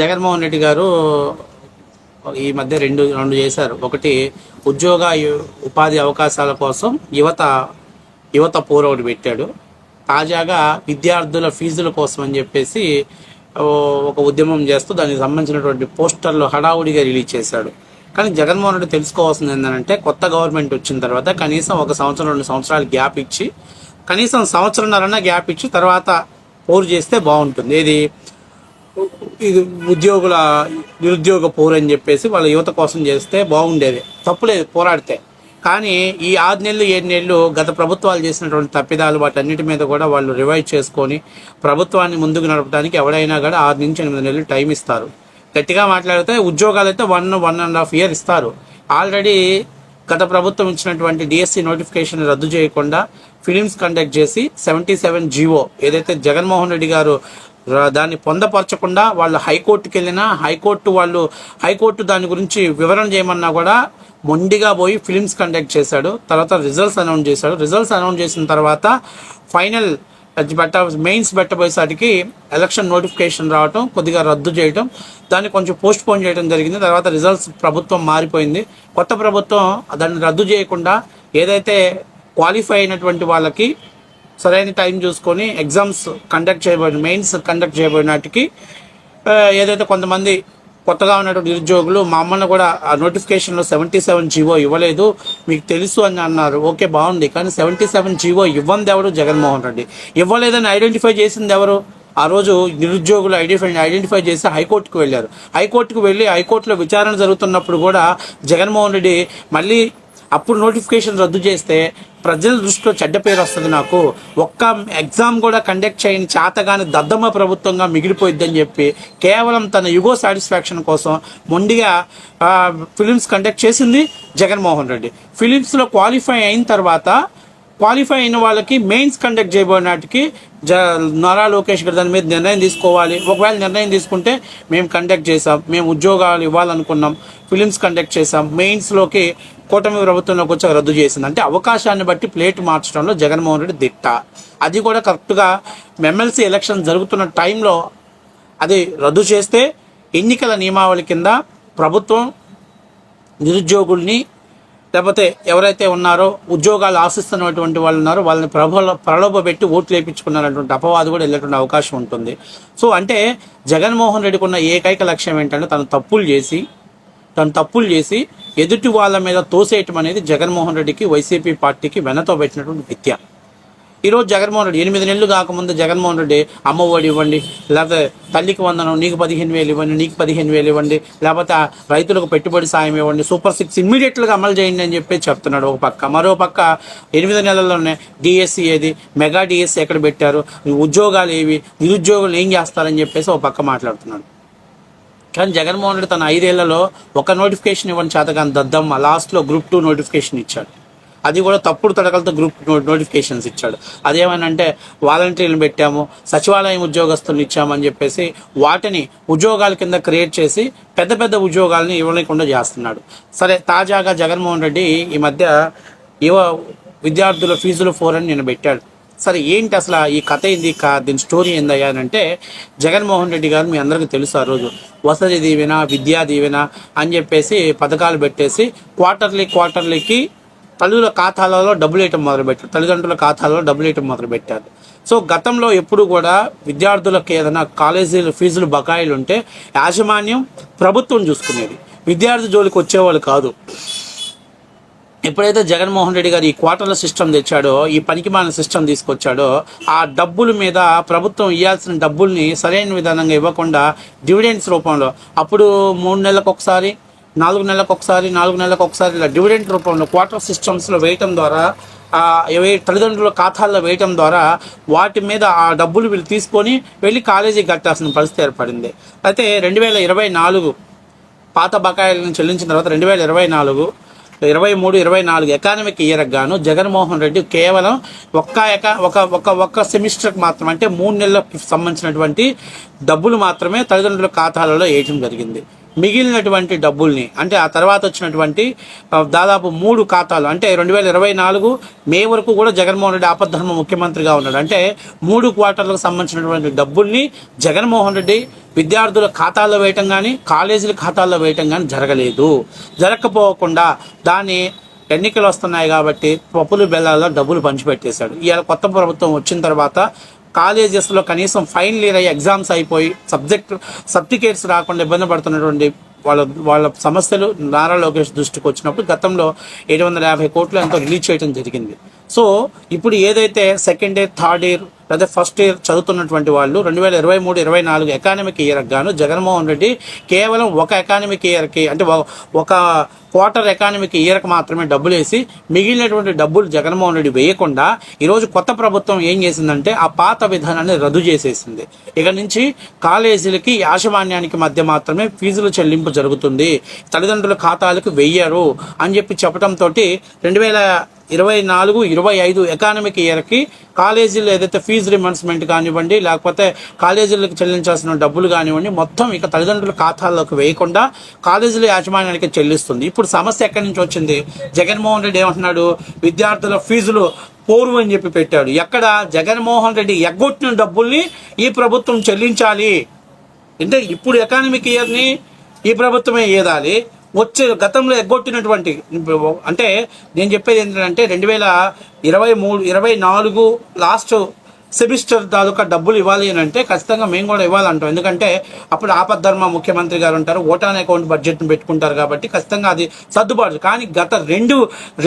జగన్మోహన్ రెడ్డి గారు ఈ మధ్య రెండు రెండు చేశారు. ఒకటి ఉద్యోగ ఉపాధి అవకాశాల కోసం యువత యువత పోర్ ఒకటి పెట్టాడు. తాజాగా విద్యార్థుల ఫీజుల కోసం అని చెప్పేసి ఒక ఉద్యమం చేస్తూ దానికి సంబంధించినటువంటి పోస్టర్లు హడావుడిగా రిలీజ్ చేశాడు. కానీ జగన్మోహన్ రెడ్డి తెలుసుకోవాల్సింది ఏంటంటే కొత్త గవర్నమెంట్ వచ్చిన తర్వాత కనీసం ఒక సంవత్సరం రెండు సంవత్సరాలు గ్యాప్ ఇచ్చి కనీసం సంవత్సరంన్నరన్నా గ్యాప్ ఇచ్చి తర్వాత పోరు చేస్తే బాగుంటుంది. ఏది? ఇది ఉద్యోగుల నిరుద్యోగ పోరు అని చెప్పేసి వాళ్ళ యువత కోసం చేస్తే బాగుండేది. తప్పులేదు పోరాడితే. కానీ ఈ ఆరు నెలలు ఏడు నెలలు గత ప్రభుత్వాలు చేసినటువంటి తప్పిదాలు వాటన్నిటి మీద కూడా వాళ్ళు రివైవ్ చేసుకొని ప్రభుత్వాన్ని ముందుకు నడపడానికి ఎవడైనా కూడా ఆరు నుంచి ఎనిమిది నెలలు టైం ఇస్తారు. గట్టిగా మాట్లాడితే ఉద్యోగాలు అయితే one one and half year ఇస్తారు. ఆల్రెడీ గత ప్రభుత్వం ఇచ్చినటువంటి డిఎస్సి నోటిఫికేషన్ రద్దు చేయకుండా ఫిలిమ్స్ కండక్ట్ చేసి సెవెంటీ సెవెన్ జీవో ఏదైతే జగన్మోహన్ రెడ్డి గారు దాన్ని పొందపరచకుండా వాళ్ళు హైకోర్టుకి వెళ్ళినా హైకోర్టు వాళ్ళు హైకోర్టు దాని గురించి వివరణ చేయమన్నా కూడా మొండిగా పోయి ఫిలిమ్స్ కండక్ట్ చేశాడు. తర్వాత రిజల్ట్స్ అనౌన్స్ చేశాడు. రిజల్ట్స్ అనౌన్స్ చేసిన తర్వాత ఫైనల్ బెట్ట మెయిన్స్ పెట్టబోయేసరికి ఎలక్షన్ నోటిఫికేషన్ రావటం కొద్దిగా రద్దు చేయటం దాన్ని కొంచెం పోస్ట్ పోన్ చేయడం జరిగింది. తర్వాత రిజల్ట్స్ ప్రభుత్వం మారిపోయింది. కొత్త ప్రభుత్వం దాన్ని రద్దు చేయకుండా ఏదైతే క్వాలిఫై అయినటువంటి వాళ్ళకి సరైన టైం చూసుకొని ఎగ్జామ్స్ కండక్ట్ చేయబడిన మెయిన్స్ కండక్ట్ చేయబడినటికి ఏదైతే కొంతమంది కొత్తగా ఉన్నటువంటి నిరుద్యోగులు మా అమ్మను కూడా ఆ నోటిఫికేషన్లో సెవెంటీ సెవెన్ జీవో ఇవ్వలేదు. మీకు తెలుసు అని అన్నారు. ఓకే బాగుంది. కానీ సెవెంటీ సెవెన్ జీవో ఇవ్వంది ఎవరు? జగన్మోహన్ రెడ్డి. ఇవ్వలేదని ఐడెంటిఫై చేసింది ఎవరు? ఆ రోజు నిరుద్యోగులు ఐడెంటిఫై ఐడెంటిఫై చేసి హైకోర్టుకు వెళ్ళారు. హైకోర్టుకు వెళ్ళి హైకోర్టులో విచారణ జరుగుతున్నప్పుడు కూడా జగన్మోహన్ రెడ్డి మళ్ళీ అప్పుడు నోటిఫికేషన్ రద్దు చేస్తే ప్రజల దృష్టిలో చెడ్డ పేరు వస్తుంది నాకు. ఒక్క ఎగ్జామ్ కూడా కండక్ట్ చేయని చేతగాని దద్దమ్మ ప్రభుత్వంగా మిగిలిపోయిద్దని చెప్పి కేవలం తన యుగో సాటిస్ఫాక్షన్ కోసం మొండిగా ఫిలిమ్స్ కండక్ట్ చేసింది జగన్మోహన్ రెడ్డి. ఫిలిమ్స్లో క్వాలిఫై అయిన తర్వాత క్వాలిఫై అయిన వాళ్ళకి మెయిన్స్ కండక్ట్ చేయబోయే నాటికి జ నారా లోకేష్ గారు దాని మీద నిర్ణయం తీసుకోవాలి. ఒకవేళ నిర్ణయం తీసుకుంటే మేము కండక్ట్ చేసాం మేము ఉద్యోగాలు ఇవ్వాలనుకున్నాం. ఫిలిమ్స్ కండక్ట్ చేసాం మెయిన్స్లోకి కూటమి ప్రభుత్వంలోకి వచ్చి రద్దు చేసింది. అంటే అవకాశాన్ని బట్టి ప్లేట్ మార్చడంలో జగన్మోహన్ రెడ్డి దిట్ట. అది కూడా కరెక్ట్గా ఎమ్మెల్సీ ఎలక్షన్ జరుగుతున్న టైంలో అది రద్దు చేస్తే ఎన్నికల నియమావళి కింద ప్రభుత్వం నిరుద్యోగుల్ని లేకపోతే ఎవరైతే ఉన్నారో ఉద్యోగాలు ఆశిస్తున్నటువంటి వాళ్ళు ఉన్నారో వాళ్ళని ప్రభల ప్రలోభ పెట్టి ఓట్లు వేయించుకున్నారటువంటి అపవాదు కూడా వెళ్ళేటువంటి అవకాశం ఉంటుంది. సో అంటే జగన్మోహన్ రెడ్డికి ఉన్న ఏకైక లక్ష్యం ఏంటంటే తను తప్పులు చేసి తను తప్పులు చేసి ఎదుటి వాళ్ళ మీద తోసేయటం అనేది జగన్మోహన్ రెడ్డికి వైసీపీ పార్టీకి వెనతో పెట్టినటువంటి విద్య. ఈరోజు జగన్మోహన్ రెడ్డి ఎనిమిది నెలలు కాకముందు జగన్మోహన్ రెడ్డి అమ్మఒడి ఇవ్వండి లేకపోతే తల్లికి వందనం నీకు పదిహేను వేలు ఇవ్వండి నీకు పదిహేను వేలు ఇవ్వండి లేకపోతే రైతులకు పెట్టుబడి సాయం ఇవ్వండి సూపర్ సిక్స్ ఇమ్మీడియట్గా అమలు చేయండి అని చెప్పి చెప్తున్నాడు ఒక పక్క. మరో పక్క ఎనిమిది నెలల్లోనే డిఎస్సి ఏది మెగా డిఎస్సి ఎక్కడ పెట్టారు ఉద్యోగాలు ఏవి నిరుద్యోగులు ఏం చేస్తారని చెప్పేసి ఒక పక్క మాట్లాడుతున్నాడు. కానీ జగన్మోహన్ రెడ్డి తన ఐదేళ్ళలో ఒక నోటిఫికేషన్ ఇవ్వని చేతగాని దద్దమ్మ లాస్ట్లో గ్రూప్ టూ నోటిఫికేషన్ ఇచ్చాడు. అది కూడా తప్పుడు తడకలతో గ్రూప్ నోటిఫికేషన్స్ ఇచ్చాడు. అదేమనంటే వాలంటీర్లు పెట్టాము సచివాలయం ఉద్యోగస్తులను ఇచ్చామని చెప్పేసి వాటిని ఉద్యోగాల కింద క్రియేట్ చేసి పెద్ద పెద్ద ఉద్యోగాలని ఇవ్వలేకుండా చేస్తున్నాడు. సరే తాజాగా జగన్మోహన్ రెడ్డి ఈ మధ్య యువ విద్యార్థుల ఫీజులు ఫోర్ అని నేను పెట్టాడు. సరే ఏంటి అసలు ఈ కథ ఏంది? కా దీని స్టోరీ ఏందయ్యా అని అంటే జగన్మోహన్ రెడ్డి గారు మీ అందరికీ తెలుసు ఆ రోజు. వసతి దీవెన విద్యా దీవెన అని చెప్పేసి పథకాలు పెట్టేసి క్వార్టర్లీ క్వార్టర్లీకి తల్లుల ఖాతాలలో డబ్బులు వేయటం మొదలుపెట్టారు. తల్లిదండ్రుల ఖాతాలలో డబ్బులు వేయటం మొదలుపెట్టారు. సో గతంలో ఎప్పుడు కూడా విద్యార్థులకు ఏదైనా కాలేజీలు ఫీజులు బకాయిలు ఉంటే యాజమాన్యం ప్రభుత్వం చూసుకునేది. విద్యార్థి జోలికి వచ్చేవాళ్ళు కాదు. ఎప్పుడైతే జగన్మోహన్ రెడ్డి గారు ఈ క్వార్టర్ల సిస్టమ్ తెచ్చాడో ఈ పనికిమాలిన సిస్టమ్ తీసుకొచ్చాడో ఆ డబ్బుల మీద ప్రభుత్వం ఇవ్వాల్సిన డబ్బుల్ని సరైన విధానంగా ఇవ్వకుండా డివిడెండ్స్ రూపంలో అప్పుడు మూడు నెలలకు ఒకసారి నాలుగు నెలలకు ఒకసారి నాలుగు నెలలకు ఒకసారి ఇలా డివిడెంట్ రూపంలో క్వార్టర్ సిస్టమ్స్లో వేయటం ద్వారా ఏవై తల్లిదండ్రుల ఖాతాల్లో వేయటం ద్వారా వాటి మీద ఆ డబ్బులు వీళ్ళు తీసుకొని వెళ్ళి కాలేజీకి కట్టాల్సిన పరిస్థితి ఏర్పడింది. అయితే రెండు వేల ఇరవై నాలుగు పాత బకాయిలను చెల్లించిన తర్వాత రెండు వేల ఇరవై నాలుగు ఇరవై మూడు ఇరవై నాలుగు ఎకానమిక్ ఇయర్కి గాను జగన్మోహన్ రెడ్డి కేవలం ఒక్క ఎక ఒక ఒక ఒక్క సెమిస్టర్కి మాత్రం అంటే మూడు నెలలకు సంబంధించినటువంటి డబ్బులు మాత్రమే తల్లిదండ్రుల ఖాతాలలో వేయటం జరిగింది. మిగిలినటువంటి డబ్బుల్ని అంటే ఆ తర్వాత వచ్చినటువంటి దాదాపు మూడు ఖాతాలు అంటే రెండు వేల ఇరవై నాలుగు మే వరకు కూడా జగన్మోహన్ రెడ్డి ఆపద్ధర్మ ముఖ్యమంత్రిగా ఉన్నాడు. అంటే మూడు క్వార్టర్లకు సంబంధించినటువంటి డబ్బుల్ని జగన్మోహన్ రెడ్డి విద్యార్థుల ఖాతాల్లో వేయటం కానీ కాలేజీల ఖాతాల్లో వేయటం కానీ జరగలేదు. జరగకపోకుండా దాన్ని ఎన్నికలు వస్తున్నాయి కాబట్టి పప్పులు బెల్లాల్లో డబ్బులు పంచిపెట్టేశాడు. ఇవాళ కొత్త ప్రభుత్వం వచ్చిన తర్వాత కాలేజెస్లో కనీసం ఫైనల్ ఇయర్ అయ్యి ఎగ్జామ్స్ అయిపోయి సబ్జెక్ట్ సర్టిఫికేట్స్ రాకుండా ఇబ్బంది పడుతున్నటువంటి వాళ్ళ వాళ్ళ సమస్యలు నారా లోకేష్ దృష్టికి వచ్చినప్పుడు గతంలో ఏడు వందల యాభై కోట్లు ఎంతో రిలీజ్ చేయడం జరిగింది. సో ఇప్పుడు ఏదైతే సెకండ్ ఇయర్ థర్డ్ ఇయర్ లేదా ఫస్ట్ ఇయర్ చదువుతున్నటువంటి వాళ్ళు రెండు వేల ఇరవై మూడు ఇరవై నాలుగు ఎకానమిక్ ఇయర్కి గాను జగన్మోహన్ రెడ్డి కేవలం ఒక ఎకానమిక్ ఇయర్కి అంటే ఒక- క్వార్టర్ ఎకానమిక్ ఇయర్కి మాత్రమే డబ్బులు వేసి మిగిలినటువంటి డబ్బులు జగన్మోహన్ రెడ్డి వేయకుండా ఈరోజు కొత్త ప్రభుత్వం ఏం చేసిందంటే ఆ పాత విధానాన్ని రద్దు చేసేసింది. ఇక నుంచి కాలేజీలకి యాజమాన్యానికి మధ్య మాత్రమే ఫీజుల చెల్లింపు జరుగుతుంది. తల్లిదండ్రుల ఖాతాలకు వెయ్యరు అని చెప్పి చెప్పడంతో రెండు వేల ఇరవై నాలుగు ఇరవై ఐదు ఎకానమిక్ ఇయర్కి కాలేజీలు ఏదైతే ఫీజు రిమర్స్మెంట్ కానివ్వండి లేకపోతే కాలేజీలకు చెల్లించాల్సిన డబ్బులు కానివ్వండి మొత్తం ఇక తల్లిదండ్రుల ఖాతాల్లోకి వేయకుండా కాలేజీల యాజమాన్యానికి చెల్లిస్తుంది. ఇప్పుడు సమస్య ఎక్కడి నుంచి వచ్చింది? జగన్మోహన్ రెడ్డి ఏమంటున్నాడు? విద్యార్థుల ఫీజులు పోరు అని చెప్పి పెట్టాడు. ఎక్కడ? జగన్మోహన్ రెడ్డి ఎగ్గొట్టిన డబ్బుల్ని ఈ ప్రభుత్వం చెల్లించాలి. అంటే ఇప్పుడు ఎకానమిక్ ఇయర్ని ఈ ప్రభుత్వమే ఏదాలి? వచ్చే గతంలో ఎగ్గొట్టినటువంటి అంటే నేను చెప్పేది ఏంటంటే రెండు వేల ఇరవై మూడు ఇరవై నాలుగు లాస్ట్ సెమిస్టర్ తాలూకా డబ్బులు ఇవ్వాలి అని అంటే ఖచ్చితంగా మేము కూడా ఇవ్వాలంటాం. ఎందుకంటే అప్పుడు ఆపద్ధర్మ ముఖ్యమంత్రి గారు ఉంటారు ఓటాన్ అకౌంట్ బడ్జెట్ను పెట్టుకుంటారు కాబట్టి ఖచ్చితంగా అది సర్దుబాటు. కానీ గత రెండు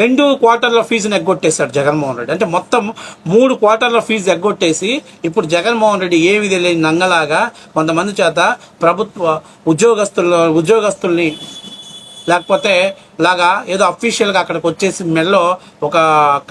రెండు క్వార్టర్ల ఫీజుని ఎగ్గొట్టేశాడు జగన్మోహన్ రెడ్డి. అంటే మొత్తం మూడు క్వార్టర్ల ఫీజు ఎగ్గొట్టేసి ఇప్పుడు జగన్మోహన్ రెడ్డి ఏమి తెలియని నంగలాగా కొంతమంది చేత ప్రభుత్వ ఉద్యోగస్తుల ఉద్యోగస్తుల్ని లేకపోతే లాగా ఏదో అఫీషియల్గా అక్కడికి వచ్చేసి మెల్లో ఒక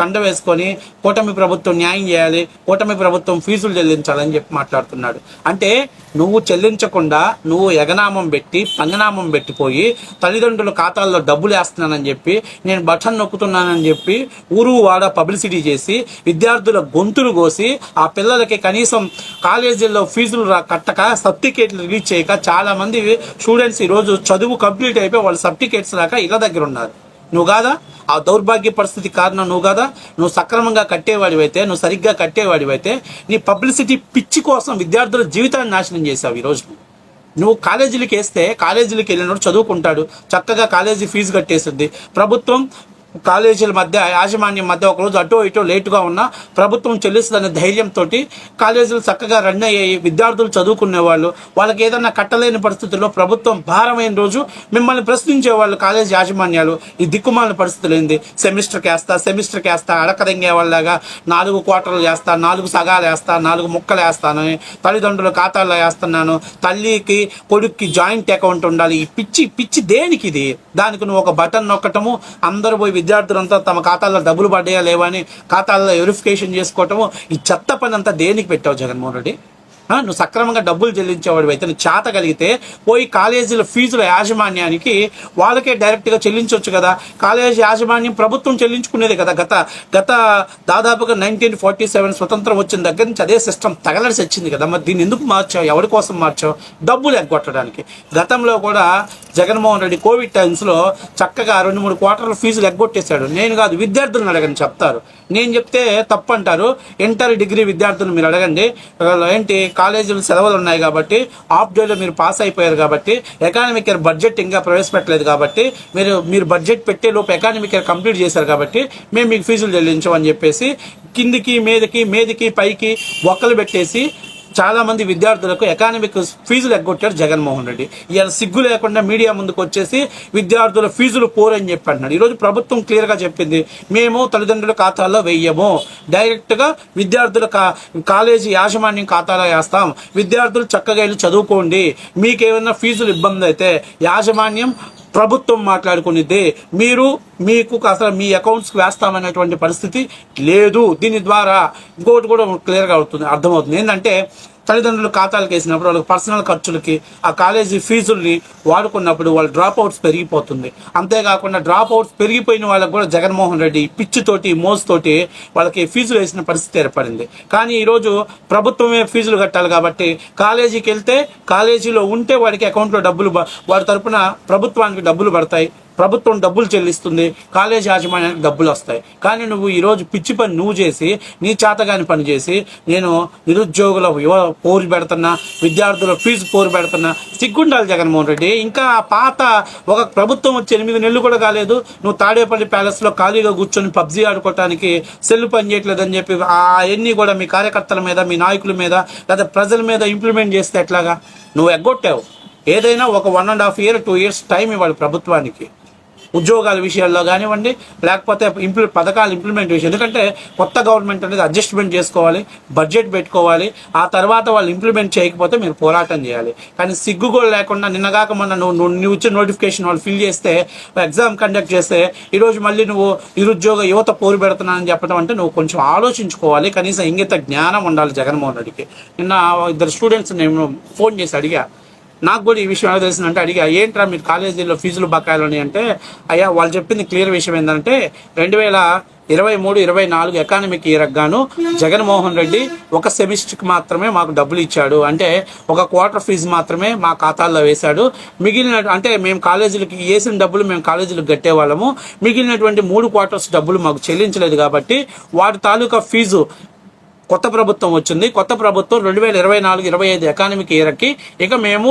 కండ వేసుకొని కూటమి ప్రభుత్వం న్యాయం చేయాలి కూటమి ప్రభుత్వం ఫీజులు చెల్లించాలని చెప్పి మాట్లాడుతున్నాడు. అంటే నువ్వు చెల్లించకుండా నువ్వు ఎగనామం పెట్టి పంగనామం పెట్టిపోయి తల్లిదండ్రుల ఖాతాల్లో డబ్బులు వేస్తున్నానని చెప్పి నేను బటన్ నొక్కుతున్నానని చెప్పి ఊరు వాడ పబ్లిసిటీ చేసి విద్యార్థుల గొంతులు కోసి ఆ పిల్లలకి కనీసం కాలేజీల్లో ఫీజులు కట్టక సర్టిఫికేట్లు రిలీజ్ చేయక చాలామంది స్టూడెంట్స్ ఈ రోజు చదువు కంప్లీట్ అయిపోయి వాళ్ళ సర్టిఫికేట్స్ రాక ఇళ్ళ దగ్గర ఉన్నారు నువ్వు కాదా? ఆ దౌర్భాగ్య పరిస్థితి కారణం నువ్వు కాదా? నువ్వు సక్రమంగా కట్టేవాడివైతే నువ్వు సరిగ్గా కట్టేవాడివైతే నీ పబ్లిసిటీ పిచ్చి కోసం విద్యార్థుల జీవితాన్ని నాశనం చేసావు ఈ రోజు నువ్వు. నువ్వు కాలేజీలకు వేస్తే కాలేజీలకు వెళ్ళినప్పుడు చదువుకుంటాడు. చక్కగా కాలేజీ ఫీజు కట్టేస్తుంది ప్రభుత్వం కాలేజీల మధ్య యాజమాన్యం మధ్య ఒకరోజు అటో ఇటో లేటుగా ఉన్నా ప్రభుత్వం చెల్లిస్తుందనే ధైర్యంతో కాలేజీలు చక్కగా రన్ అయ్యాయి విద్యార్థులు చదువుకునే వాళ్ళు వాళ్ళకి ఏదైనా కట్టలేని పరిస్థితుల్లో ప్రభుత్వం భారమైన రోజు మిమ్మల్ని ప్రశ్నించే వాళ్ళు కాలేజ్ యాజమాన్యాలు. ఈ దిక్కుమాలిన పరిస్థితులు ఏంది? సెమిస్టర్కి వేస్తా సెమిస్టర్కి వేస్తా అడకదెంగే వాళ్ళగా నాలుగు క్వార్టర్లు వేస్తా నాలుగు సగాలు వేస్తా నాలుగు ముక్కలు వేస్తానని తల్లిదండ్రుల ఖాతాల్లో వేస్తున్నాను. తల్లికి కొడుక్కి జాయింట్ అకౌంట్ ఉండాలి. ఈ పిచ్చి పిచ్చి దేనికి ఇది దానికి నువ్వు ఒక బటన్ నొక్కటము అందరూ పోయి విద్యార్థులంతా తమ ఖాతాల్లో డబ్బులు పడ్డాయా లేవా ఖాతాల్లో వెరిఫికేషన్ చేసుకోవటము ఈ చెత్త పని అంతా దేనికి పెట్టావు జగన్మోహన్ రెడ్డి? నువ్వు సక్రమంగా డబ్బులు చెల్లించేవాడు అయితే నువ్వు చేత కలిగితే పోయి కాలేజీల ఫీజుల యాజమాన్యానికి వాళ్ళకే డైరెక్ట్గా చెల్లించవచ్చు కదా. కాలేజీ యాజమాన్యం ప్రభుత్వం చెల్లించుకునేది కదా. గత గత దాదాపుగా నైన్టీన్ ఫార్టీ సెవెన్ స్వతంత్రం వచ్చిన దగ్గర నుంచి అదే సిస్టమ్ తగలసి వచ్చింది కదా. మరి దీన్ని ఎందుకు మార్చావు? ఎవరి కోసం మార్చావు? డబ్బులు ఎగ్గొట్టడానికి గతంలో కూడా జగన్మోహన్ రెడ్డి కోవిడ్ టైమ్స్లో చక్కగా రెండు మూడు క్వార్టర్ల ఫీజులు ఎగ్గొట్టేశాడు నేను కాదు విద్యార్థులను అడగని చెప్తారు. నేను చెప్తే తప్పు అంటారు ఇంటర్ డిగ్రీ విద్యార్థులు మీరు అడగండి. ఏంటి కాలేజీలు సెలవులు ఉన్నాయి కాబట్టి ఆఫ్ డేలో మీరు పాస్ అయిపోయారు కాబట్టి ఎకానమిక్ ఇయర్ బడ్జెట్ ఇంకా ప్రవేశపెట్టలేదు కాబట్టి మీరు మీరు బడ్జెట్ పెట్టే లోపు ఎకానమిక్ ఇయర్ కంప్లీట్ చేశారు కాబట్టి మేము మీకు ఫీజులు చెల్లించమని చెప్పేసి కిందికి మీదకి మీదకి పైకి ఒక్కలు పెట్టేసి చాలామంది విద్యార్థులకు ఎకానమిక్ ఫీజులు ఎగ్గొట్టాడు జగన్మోహన్ రెడ్డి. ఈయన సిగ్గు లేకుండా మీడియా ముందుకు వచ్చేసి విద్యార్థుల ఫీజులు పోరని చెప్పి అంటున్నాడు. ఈరోజు ప్రభుత్వం క్లియర్గా చెప్పింది మేము తల్లిదండ్రుల ఖాతాల్లో వెయ్యము. డైరెక్ట్గా విద్యార్థుల కా కాలేజీ యాజమాన్యం ఖాతాలో వేస్తాం. విద్యార్థులు చక్కగా వెళ్ళి చదువుకోండి. మీకేమైనా ఫీజులు ఇబ్బంది అయితే యాజమాన్యం ప్రభుత్వం మాట్లాడుకునేదే మీరు మీకు అసలు మీ అకౌంట్స్కి వేస్తామనేటువంటి పరిస్థితి లేదు. దీని ద్వారా ఇంకోటి కూడా క్లియర్గా అవుతుంది అర్థమవుతుంది. ఏంటంటే తల్లిదండ్రులు ఖాతాలకు వేసినప్పుడు వాళ్ళకి పర్సనల్ ఖర్చులకి ఆ కాలేజీ ఫీజుల్ని వాడుకున్నప్పుడు వాళ్ళ డ్రాప్ అవుట్స్ పెరిగిపోతుంది. అంతేకాకుండా డ్రాప్ అవుట్స్ పెరిగిపోయిన వాళ్ళకి కూడా జగన్మోహన్ రెడ్డి పిచ్చితోటి మోసుతోటి వాళ్ళకి ఫీజులు వేసిన పరిస్థితి ఏర్పడింది. కానీ ఈరోజు ప్రభుత్వమే ఫీజులు కట్టాలి కాబట్టి కాలేజీకి వెళ్తే కాలేజీలో ఉంటే వాడికి అకౌంట్లో డబ్బులు వాడి తరపున ప్రభుత్వానికి డబ్బులు పడతాయి. ప్రభుత్వం డబ్బులు చెల్లిస్తుంది కాలేజ్ యాజమాన్యానికి డబ్బులు వస్తాయి. కానీ నువ్వు ఈరోజు పిచ్చి పని నువ్వు చేసి నీ చేతగాని పని చేసి నేను నిరుద్యోగుల యువ పోరు పెడుతున్నా విద్యార్థుల ఫీజు పోరు పెడుతున్నా సిగ్గుండాలి జగన్మోహన్ రెడ్డి. ఇంకా ఆ పాత ఒక ప్రభుత్వం వచ్చి ఎనిమిది నెలలు కూడా కాలేదు. నువ్వు తాడేపల్లి ప్యాలెస్లో ఖాళీగా కూర్చొని పబ్జీ ఆడుకోవటానికి సెల్ పని చేయట్లేదని చెప్పి అవన్నీ కూడా మీ కార్యకర్తల మీద మీ నాయకుల మీద లేదా ప్రజల మీద ఇంప్లిమెంట్ చేస్తే ఎట్లాగా? నువ్వు ఎగ్గొట్టావు. ఏదైనా ఒక one and half year two years time ఇవ్వాలి ప్రభుత్వానికి. ఉద్యోగాల విషయాల్లో కానివ్వండి లేకపోతే ఇంప్లి పథకాలు ఇంప్లిమెంటేషన్ ఎందుకంటే కొత్త గవర్నమెంట్ అనేది అడ్జస్ట్మెంట్ చేసుకోవాలి బడ్జెట్ పెట్టుకోవాలి ఆ తర్వాత వాళ్ళు ఇంప్లిమెంట్ చేయకపోతే మీరు పోరాటం చేయాలి. కానీ సిగ్గు కూడా లేకుండా నిన్నగాక మొన్న నువ్వు నువ్వు నువ్వు ఇచ్చిన నోటిఫికేషన్ వాళ్ళు ఫిల్ చేస్తే ఎగ్జామ్ కండక్ట్ చేస్తే ఈరోజు మళ్ళీ నువ్వు నిరుద్యోగ యువత పోరు పెడుతున్నానని చెప్పడం అంటే నువ్వు కొంచెం ఆలోచించుకోవాలి. కనీసం ఇంగిత జ్ఞానం ఉండాలి జగన్మోహన్ రెడ్డికి. నిన్న ఇద్దరు స్టూడెంట్స్ నేను ఫోన్ చేసి అడిగా నాకు కూడా ఈ విషయం ఎలా తెలిసిందంటే అడిగా ఏంట్రా మీరు కాలేజీలో ఫీజులు బకాయిలు అని అంటే అయ్యా వాళ్ళు చెప్పింది క్లియర్ విషయం ఏంటంటే రెండు వేల ఇరవై మూడు ఇరవై నాలుగు ఎకానమిక్ ఇయర్ గాను జగన్మోహన్ రెడ్డి ఒక సెమిస్టర్కి మాత్రమే మాకు డబ్బులు ఇచ్చాడు. అంటే ఒక క్వార్టర్ ఫీజు మాత్రమే మా ఖాతాల్లో వేశాడు. మిగిలిన అంటే మేము కాలేజీలకి వేసిన డబ్బులు మేము కాలేజీలకు కట్టేవాళ్ళము. మిగిలినటువంటి మూడు క్వార్టర్స్ డబ్బులు మాకు చెల్లించలేదు కాబట్టి వాటి తాలూకా ఫీజు కొత్త ప్రభుత్వం వచ్చింది. కొత్త ప్రభుత్వం రెండు వేల ఇరవై నాలుగు ఇరవై ఐదు ఎకానమిక్ ఇయర్కి ఇక మేము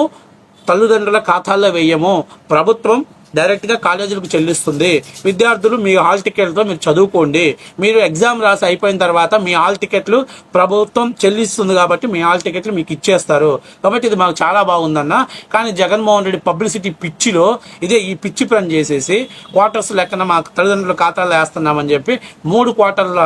తల్లిదండ్రుల ఖాతాల్లో వేయము. ప్రభుత్వం డైరెక్ట్గా కాలేజీలకు చెల్లిస్తుంది. విద్యార్థులు మీ హాల్ టికెట్లతో మీరు చదువుకోండి. మీరు ఎగ్జామ్ రాసి అయిపోయిన తర్వాత మీ హాల్ టికెట్లు ప్రభుత్వం చెల్లిస్తుంది కాబట్టి మీ హాల్ టికెట్లు మీకు ఇచ్చేస్తారు. కాబట్టి ఇది మాకు చాలా బాగుందన్న. కానీ జగన్మోహన్ రెడ్డి పబ్లిసిటీ పిచ్చిలో ఇదే ఈ పిచ్చి పని చేసేసి క్వార్టర్స్ లెక్కన మా తల్లిదండ్రుల ఖాతాలో వేస్తున్నామని చెప్పి మూడు క్వార్టర్ల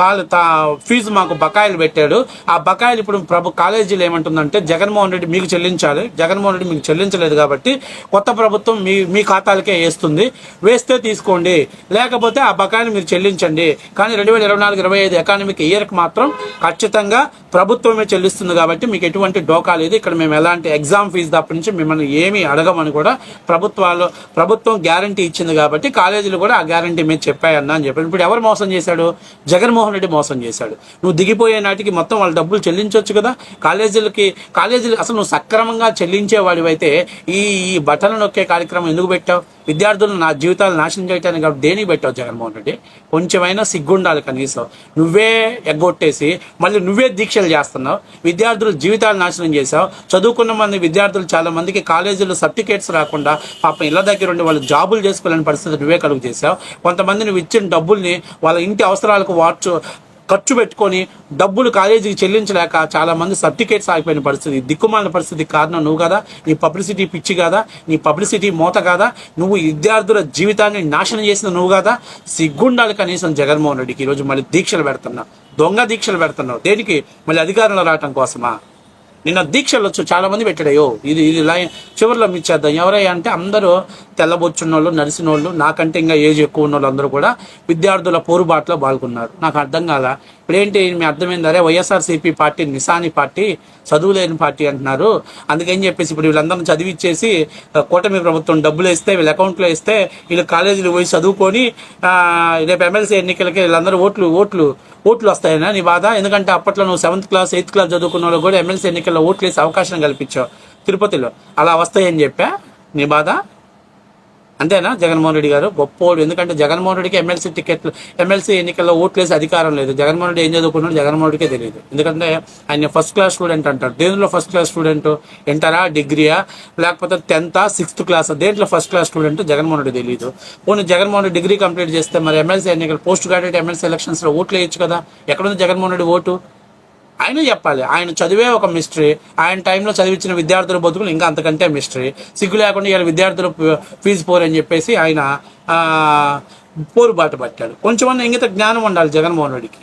కాలు తా ఫీజు మాకు బకాయిలు పెట్టాడు. ఆ బకాయిలు ఇప్పుడు ప్రభు కాలేజీలు ఏమంటుందంటే జగన్మోహన్ రెడ్డి మీకు చెల్లించాలి. జగన్మోహన్ రెడ్డి మీకు చెల్లించలేదు కాబట్టి కొత్త ప్రభుత్వం మీ మీ ఖాతాలకే వేస్తుంది. వేస్తే తీసుకోండి. లేకపోతే ఆ బకాయిని మీరు చెల్లించండి. కానీ రెండు వేల ఇరవై నాలుగు ఇరవై ఐదు ఎకానమిక్ ఇయర్కి మాత్రం ఖచ్చితంగా ప్రభుత్వమే చెల్లిస్తుంది కాబట్టి మీకు ఎటువంటి డోకా లేదు. ఇక్కడ మేము ఎలాంటి ఎగ్జామ్ ఫీజు తప్ప నుంచి మిమ్మల్ని ఏమీ అడగమని కూడా ప్రభుత్వాలు ప్రభుత్వం గ్యారంటీ ఇచ్చింది కాబట్టి కాలేజీలు కూడా ఆ గ్యారంటీ మీద చెప్పాయన్నా అని చెప్పారు. ఇప్పుడు ఎవరు మోసం చేశాడు? జగన్మోహన్ రెడ్డి మోసం చేశాడు. నువ్వు దిగిపోయే నాటికి మొత్తం వాళ్ళ డబ్బులు చెల్లించవచ్చు కదా? కాలేజీలకి కాలేజీలు అసలు నువ్వు సక్రమంగా చెల్లించేవాడివైతే ఈ ఈ బట్టలు నొక్కే కార్యక్రమం ఎందుకు పెట్టావు? విద్యార్థులు నా జీవితాలు నాశనం చేయటానికి కాబట్టి దేని పెట్టావు జగన్మోహన్ రెడ్డి? కొంచెమైనా సిగ్గుండాలి కనీసం. నువ్వే ఎగ్గొట్టేసి మళ్ళీ నువ్వే దీక్షలు చేస్తున్నావు. విద్యార్థులు జీవితాలు నాశనం చేసావు చదువుకున్న మంది విద్యార్థులు చాలా మందికి కాలేజీలో సర్టిఫికేట్స్ రాకుండా పాపం ఇళ్ళ దగ్గర ఉండి వాళ్ళు జాబులు చేసుకోలేని పరిస్థితి నువ్వే కలుగు చేసావు కొంతమంది నువ్వు ఇచ్చిన డబ్బుల్ని వాళ్ళ ఇంటి అవసరాలకు వార్చు ఖర్చు పెట్టుకొని డబ్బులు కాలేజీకి చెల్లించలేక చాలా మంది సర్టిఫికేట్స్ ఆగిపోయిన పరిస్థితి దిక్కుమాలిన పరిస్థితి కారణం నువ్వు కదా నీ పబ్లిసిటీ పిచ్చి కాదా నీ పబ్లిసిటీ మోత కాదా నువ్వు విద్యార్థుల జీవితాన్ని నాశనం చేసిన నువ్వు కదా? సిగ్గుండాలి కనీసం జగన్మోహన్ రెడ్డికి. ఈరోజు మళ్ళీ దీక్షలు పెడుతున్నా. దొంగ దీక్షలు పెడుతున్నావు. దేనికి? మళ్ళీ అధికారంలో రావటం కోసమా? నిన్న దీక్షలు వచ్చు చాలా మంది ఇది ఇది లైన్ చివరిలో మిచ్చేద్దాం ఎవరై అంటే అందరూ తెల్లబొచ్చున్నోళ్ళు నరిసినోళ్ళు వాళ్ళు నాకంటే ఇంకా ఏజ్ ఎక్కువ ఉన్నోళ్ళు అందరూ కూడా విద్యార్థుల పోరుబాటులో పాల్గొన్నారు. నాకు అర్థం కాల. ఇప్పుడేంటి మీ అర్థమైందరే? వైఎస్ఆర్సీపీ పార్టీ నిశాని పార్టీ చదువులేని పార్టీ అంటున్నారు. అందుకని చెప్పేసి ఇప్పుడు వీళ్ళందరం చదివిచ్చేసి కూటమి ప్రభుత్వం డబ్బులు వేస్తే వీళ్ళ అకౌంట్లో వేస్తే వీళ్ళు కాలేజీలు పోయి చదువుకొని రేపు ఎమ్మెల్సీ ఎన్నికలకి వీళ్ళందరూ ఓట్లు ఓట్లు ఓట్లు వస్తాయనా నీ బాధ? ఎందుకంటే అప్పట్లో నువ్వు సెవెంత్ క్లాస్ ఎయిత్ క్లాస్ చదువుకున్న వాళ్ళు కూడా ఎమ్మెల్సీ ఎన్నికల్లో ఓట్లు వేసే అవకాశం కల్పించావు తిరుపతిలో. అలా వస్తాయని చెప్పా? నీ బాధ? అంతేనా? జగన్మోహన్ రెడ్డి గారు? గొప్పోడు. ఎందుకంటే జగన్మోహన్ రెడ్డికి ఎమ్మెల్సీ టికెట్లు ఎమ్మెల్సీ ఎన్నికల్లో ఓట్లేసి అధికారం లేదు. జగన్మోహన్ రెడ్డి ఏం చదువుకున్నాడు జగన్మోహన్ రెడ్డికే తెలియదు. ఎందుకంటే ఆయన ఫస్ట్ క్లాస్ స్టూడెంట్ అంటారు దేనిలో ఫస్ట్ క్లాస్ స్టూడెంట్ ఇంటరా డిగ్రీయా? లేకపోతే టెన్త్? సిక్స్త్ క్లాస్ దేంట్లో first class student Jaganmohan Reddy తెలియదు పోనీ జగన్మోహన్ రెడ్డి డిగ్రీ కంప్లీట్ చేస్తే మరి ఎమ్మెల్సీ ఎన్నికలు పోస్ట్ గ్రాడ్యుయేట్ ఎమ్మెల్సీ ఎలక్షన్స్లో ఓట్లు వేయచ్చు కదా? ఎక్కడుంది జగన్మోహన్ రెడ్డి ఓటు? ఆయన చెప్పాలి. ఆయన చదివే ఒక మిస్టరీ ఆయన టైంలో చదివించిన విద్యార్థుల బతుకులు ఇంకా అంతకంటే మిస్టరీ సిగ్గు లేకుండా ఇలా విద్యార్థులు ఫీజు పోరని చెప్పేసి ఆయన పోరుబాటు పట్టాడు. కొంచెమన్నా ఇంగిత జ్ఞానం ఉండాలి జగన్మోహన్ రెడ్డికి.